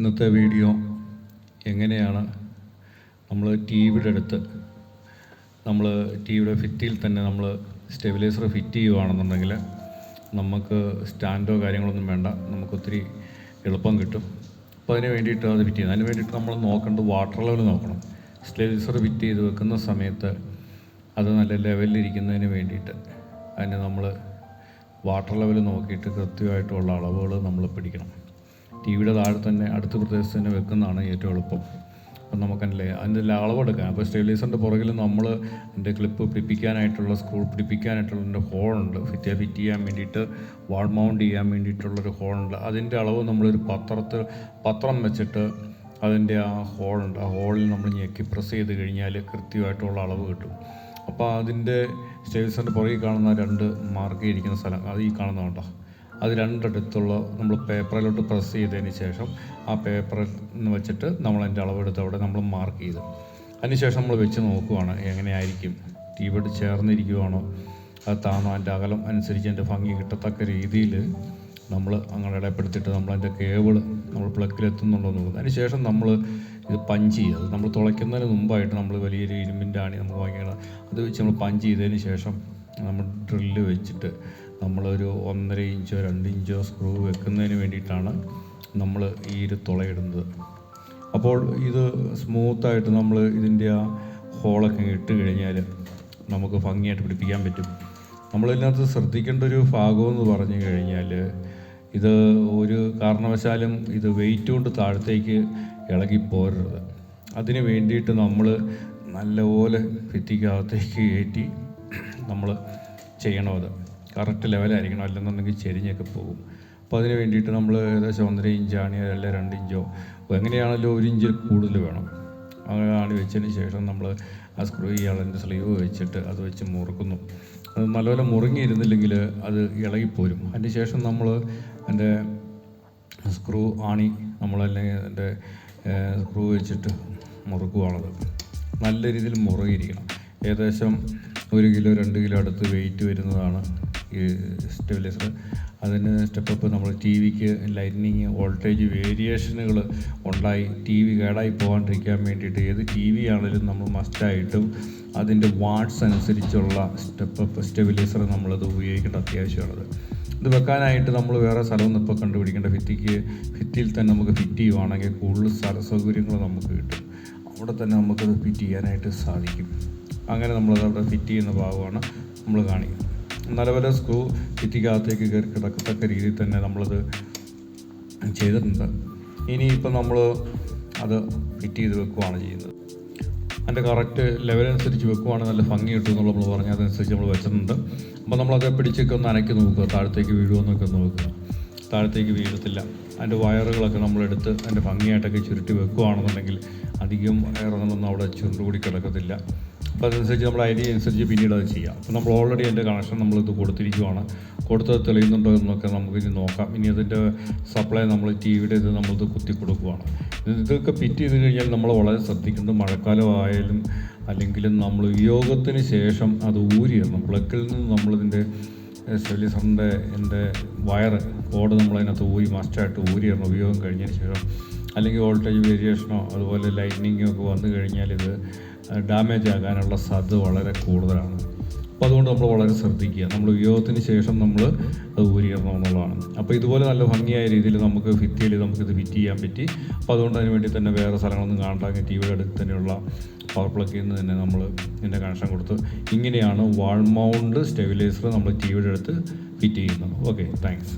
ഇന്നത്തെ വീഡിയോ എങ്ങനെയാണ്? നമ്മൾ ടി വിയുടെ അടുത്ത് നമ്മൾ ടി വിയുടെ ഫിറ്റിയിൽ തന്നെ നമ്മൾ സ്റ്റെബിലൈസർ ഫിറ്റ് ചെയ്യുകയാണെന്നുണ്ടെങ്കിൽ നമുക്ക് സ്റ്റാൻഡോ കാര്യങ്ങളൊന്നും വേണ്ട. നമുക്കൊത്തിരി എളുപ്പം കിട്ടും. അപ്പോൾ അതിന് വേണ്ടിയിട്ട് അത് ഫിറ്റ് ചെയ്യുന്നത്. അതിന് വേണ്ടിയിട്ട് നമ്മൾ നോക്കേണ്ടത് വാട്ടർ ലെവൽ നോക്കണം. സ്റ്റെബിലൈസർ ഫിറ്റ് ചെയ്ത് വെക്കുന്ന സമയത്ത് അത് നല്ല ലെവലിലിരിക്കുന്നതിന് വേണ്ടിയിട്ട് അതിന് നമ്മൾ വാട്ടർ ലെവൽ നോക്കിയിട്ട് കൃത്യമായിട്ടുള്ള അളവുകൾ നമ്മൾ പിടിക്കണം. ടി വിയുടെ താഴെ തന്നെ അടുത്ത പ്രദേശത്ത് തന്നെ വെക്കുന്നതാണ് ഏറ്റവും എളുപ്പം. അപ്പം നമുക്കല്ലേ അതിന്റെ അളവെടുക്കാൻ അപ്പോൾ സ്റ്റെബിലൈസറിന്റെ പുറകിൽ നമ്മൾ എന്റെ ക്ലിപ്പ് പിടിപ്പിക്കാനായിട്ടുള്ള സ്ക്രൂ പിടിപ്പിക്കാനായിട്ടുള്ള എന്റെ ഹോളുണ്ട്. ഫിറ്റ് ഫിറ്റ് ചെയ്യാൻ വേണ്ടിയിട്ട് വാൾ മൗണ്ട് ചെയ്യാൻ വേണ്ടിയിട്ടുള്ളൊരു ഹോളുണ്ട്. അതിന്റെ അളവ് നമ്മളൊരു പത്രത്തിൽ പത്രം വെച്ചിട്ട് അതിന്റെ ആ ഹോളുണ്ട്. ആ ഹോളിൽ നമ്മൾ ഞെക്കി പ്രസ് ചെയ്ത് കഴിഞ്ഞാൽ കൃത്യമായിട്ടുള്ള അളവ് കിട്ടും. അപ്പോൾ അതിന്റെ സ്റ്റേഴ്സിന്റെ പുറകിൽ കാണുന്ന രണ്ട് മാർക്ക് ഇരിക്കുന്ന സ്ഥലം. അത് ഈ കാണുന്നതുണ്ടോ അത് രണ്ടിടത്തുള്ള നമ്മൾ പേപ്പറിലോട്ട് പ്രസ് ചെയ്തതിന് ശേഷം ആ പേപ്പറിൽ നിന്ന് വെച്ചിട്ട് നമ്മൾ അതിന്റെ അളവെടുത്ത് അവിടെ നമ്മൾ മാർക്ക് ചെയ്തു. അതിനുശേഷം നമ്മൾ വെച്ച് നോക്കുവാണ് എങ്ങനെയായിരിക്കും. ടി വിയോട് ചേർന്നിരിക്കുവാണോ? അത് താന്നോ അതിന്റെ അകലം അനുസരിച്ച് അതിന്റെ ഭംഗി കിട്ടത്തക്ക രീതിയിൽ നമ്മൾ അങ്ങനെ ഇടപ്പെടുത്തിയിട്ട് നമ്മൾ അതിന്റെ കേബിൾ നമ്മൾ പ്ലക്കിലെത്തുന്നുണ്ടോ എന്ന് നോക്കുന്നത് അതിന് ശേഷം നമ്മൾ ഇത് പഞ്ച് ചെയ്യുക. അത് നമ്മൾ തുളയ്ക്കുന്നതിന് മുമ്പായിട്ട് നമ്മൾ വലിയൊരു ഇരുമ്പിന്റെ ആണി നമുക്ക് വാങ്ങിക്കണം. അത് വെച്ച് നമ്മൾ പഞ്ച് ചെയ്തതിന് ശേഷം നമ്മൾ ഡ്രില്ല് വെച്ചിട്ട് നമ്മളൊരു ഒന്നര ഇഞ്ചോ രണ്ട് ഇഞ്ചോ സ്ക്രൂ വെക്കുന്നതിന് വേണ്ടിയിട്ടാണ് നമ്മൾ ഈ ഒരു തുളയിടുന്നത്. അപ്പോൾ ഇത് സ്മൂത്തായിട്ട് നമ്മൾ ഇതിന്റെ ആ ഹോളൊക്കെ ഇട്ട് കഴിഞ്ഞാൽ നമുക്ക് ഭംഗിയായിട്ട് പിടിപ്പിക്കാൻ പറ്റും. നമ്മളിതിനകത്ത് ശ്രദ്ധിക്കേണ്ട ഒരു ഭാഗമെന്ന് പറഞ്ഞു കഴിഞ്ഞാൽ ഇത് ഒരു കാരണവശാലും ഇത് വെയിറ്റ് കൊണ്ട് താഴത്തേക്ക് ഇളകി പോരരുത്. അതിന് വേണ്ടിയിട്ട് നമ്മൾ നല്ലപോലെ ഭിത്തിക്കകത്തേക്ക് കയറ്റി നമ്മൾ ചെയ്യണം അത്? കറക്റ്റ് ലെവലായിരിക്കണം. അല്ലെന്നുണ്ടെങ്കിൽ ചെരിഞ്ഞൊക്കെ പോകും. അപ്പോൾ അതിന് വേണ്ടിയിട്ട് നമ്മൾ ഏകദേശം ഒന്നര ഇഞ്ചാണ് അല്ല രണ്ട് ഇഞ്ചോ എങ്ങനെയാണല്ലോ ഒരു ഇഞ്ചിൽ കൂടുതൽ വേണം. അങ്ങനെ ആണ് വെച്ചതിന് ശേഷം നമ്മൾ ആ സ്ക്രൂ ഇയാളതിന്റെ സ്ലീവ് വെച്ചിട്ട് അത് വെച്ച് മുറുക്കുന്നു. അത് നല്ലപോലെ മുറുങ്ങിയിരുന്നില്ലെങ്കിൽ അത് ഇളകിപ്പോരും. അതിന് ശേഷം നമ്മൾ അതിന്റെ സ്ക്രൂ ആണി നമ്മൾ നമ്മളല്ലെങ്കിൽ അതിന്റെ സ്ക്രൂ വെച്ചിട്ട് മുറുക്കുവാണത്. നല്ല രീതിയിൽ മുറുകിയിരിക്കണം. ഏകദേശം ഒരു കിലോ രണ്ട് കിലോ അടുത്ത് വെയിറ്റ് വരുന്നതാണ് ഈ സ്റ്റെബിലൈസർ അതിന് സ്റ്റെപ്പ് നമ്മൾ ടി വിക്ക് ലൈറ്റനിങ് വോൾട്ടേജ് വേരിയേഷനുകൾ ഉണ്ടായി ടി വി കേടായി പോകാണ്ടിരിക്കാൻ വേണ്ടിയിട്ട് ഏത് ടി വി ആണെങ്കിലും നമ്മൾ മസ്റ്റായിട്ടും അതിന്റെ വാട്ട്സ് അനുസരിച്ചുള്ള സ്റ്റെപ്പ് സ്റ്റെബിലൈസർ നമ്മളത് ഉപയോഗിക്കേണ്ട അത്യാവശ്യമാണത്. ഇത് വെക്കാനായിട്ട് നമ്മൾ വേറെ സ്ഥലമൊന്നും ഇപ്പോൾ കണ്ടുപിടിക്കേണ്ട. ഫിറ്റിക്ക് ഭിത്തിയിൽ തന്നെ നമുക്ക് ഫിറ്റ് ചെയ്യുവാണെങ്കിൽ കൂടുതൽ സ്ഥല സൗകര്യങ്ങൾ നമുക്ക് കിട്ടും. അവിടെ തന്നെ നമുക്കത് ഫിറ്റ് ചെയ്യാനായിട്ട് സാധിക്കും. അങ്ങനെ നമ്മളത് അവിടെ ഫിറ്റ് ചെയ്യുന്ന ഭാഗമാണ് നമ്മൾ കാണിക്കുന്നത്. നല്ലപോലെ സ്ക്രൂ ഭിത്തിക്കകത്തേക്ക് കയറി കിടക്കത്തക്ക രീതിയിൽ തന്നെ നമ്മളത് ചെയ്തിട്ടുണ്ട്. ഇനിയിപ്പോൾ നമ്മൾ അത് ഫിറ്റ് ചെയ്ത് വെക്കുകയാണ് ചെയ്യുന്നത്. അതിന്റെ കറക്റ്റ് ലെവലനുസരിച്ച് വെക്കുവാണെങ്കിൽ നല്ല ഭംഗി കിട്ടും എന്നുള്ള നമ്മൾ പറഞ്ഞ അതനുസരിച്ച് നമ്മൾ വെച്ചിട്ടുണ്ട്. അപ്പോൾ നമ്മളത് പിടിച്ചൊക്കെ ഒന്ന് അനക്കി നോക്കുക. താഴത്തേക്ക് വീഴുമെന്നൊക്കെ നോക്കുക. താഴത്തേക്ക് വീഴത്തില്ല. അതിന്റെ വയറുകളൊക്കെ നമ്മളെടുത്ത് അതിന്റെ ഭംഗിയായിട്ടൊക്കെ ചുരുട്ടി വെക്കുകയാണെന്നുണ്ടെങ്കിൽ അധികം വയറുകളൊന്നും അവിടെ ചുരുണ്ടുകൂടി കിടക്കത്തില്ല. അപ്പോൾ അതനുസരിച്ച് നമ്മൾ ഐഡിയ അനുസരിച്ച് പിന്നീട് അത് ചെയ്യാം. അപ്പോൾ നമ്മൾ ഓൾറെഡി അതിന്റെ കണക്ഷൻ നമ്മളിത് കൊടുത്തിരിക്കുവാണ്. കൊടുത്തത് തെളിയുന്നുണ്ടോ എന്നൊക്കെ നമുക്ക് ഇനി നോക്കാം. ഇനി അതിന്റെ സപ്ലൈ നമ്മൾ ടി വിയുടെ ഇത് നമ്മളിത് കുത്തി കൊടുക്കുവാണ്. ഇതൊക്കെ പിറ്റ് ചെയ്ത് കഴിഞ്ഞാൽ നമ്മൾ വളരെ ശ്രദ്ധിക്കേണ്ടത് മഴക്കാലമായാലും അല്ലെങ്കിൽ നമ്മൾ ഉപയോഗത്തിന് ശേഷം അത് ഊരിയിടണം പ്ലക്കിൽ നിന്ന് നമ്മളിതിന്റെ സ്റ്റെബിലൈസറിന്റെ എന്റെ വയർ കോഡ് നമ്മളതിനകത്ത് ഊരി മസ്റ്റായിട്ട് ഊരിയിടണം ഉപയോഗം കഴിഞ്ഞതിന് ശേഷം അല്ലെങ്കിൽ വോൾട്ടേജ് വേരിയേഷനോ അതുപോലെ ലൈറ്റ്നിങ്ങോ ഒക്കെ വന്നു കഴിഞ്ഞാൽ ഇത് ഡാമേജ് ആകാനുള്ള സാധ്യത വളരെ കൂടുതലാണ്. അപ്പോൾ അതുകൊണ്ട് നമ്മൾ വളരെ ശ്രദ്ധിക്കുക. നമ്മൾ ഉപയോഗത്തിന് ശേഷം നമ്മൾ അത് ഊരിയിടണം എന്നുള്ളതാണ്. അപ്പോൾ ഇതുപോലെ നല്ല ഭംഗിയായ രീതിയിൽ നമുക്ക് ഫിറ്റ് ഭിത്തിയിൽ നമുക്കിത് ഫിറ്റ് ചെയ്യാൻ പറ്റി. അപ്പോൾ അതുകൊണ്ട് അതിന് വേണ്ടി തന്നെ വേറെ സ്ഥലങ്ങളൊന്നും കാണണ്ട. ടി വിയുടെ അടുത്ത് തന്നെയുള്ള പവർ പ്ലഗിൽ നിന്ന് തന്നെ നമ്മൾ ഇതിന്റെ കണക്ഷൻ കൊടുത്ത് ഇങ്ങനെയാണ് വാൾ മൗണ്ട് സ്റ്റെബിലൈസർ നമ്മൾ ടി വിയുടെ അടുത്ത് ഫിറ്റ് ചെയ്യുന്നത്. Okay thanks.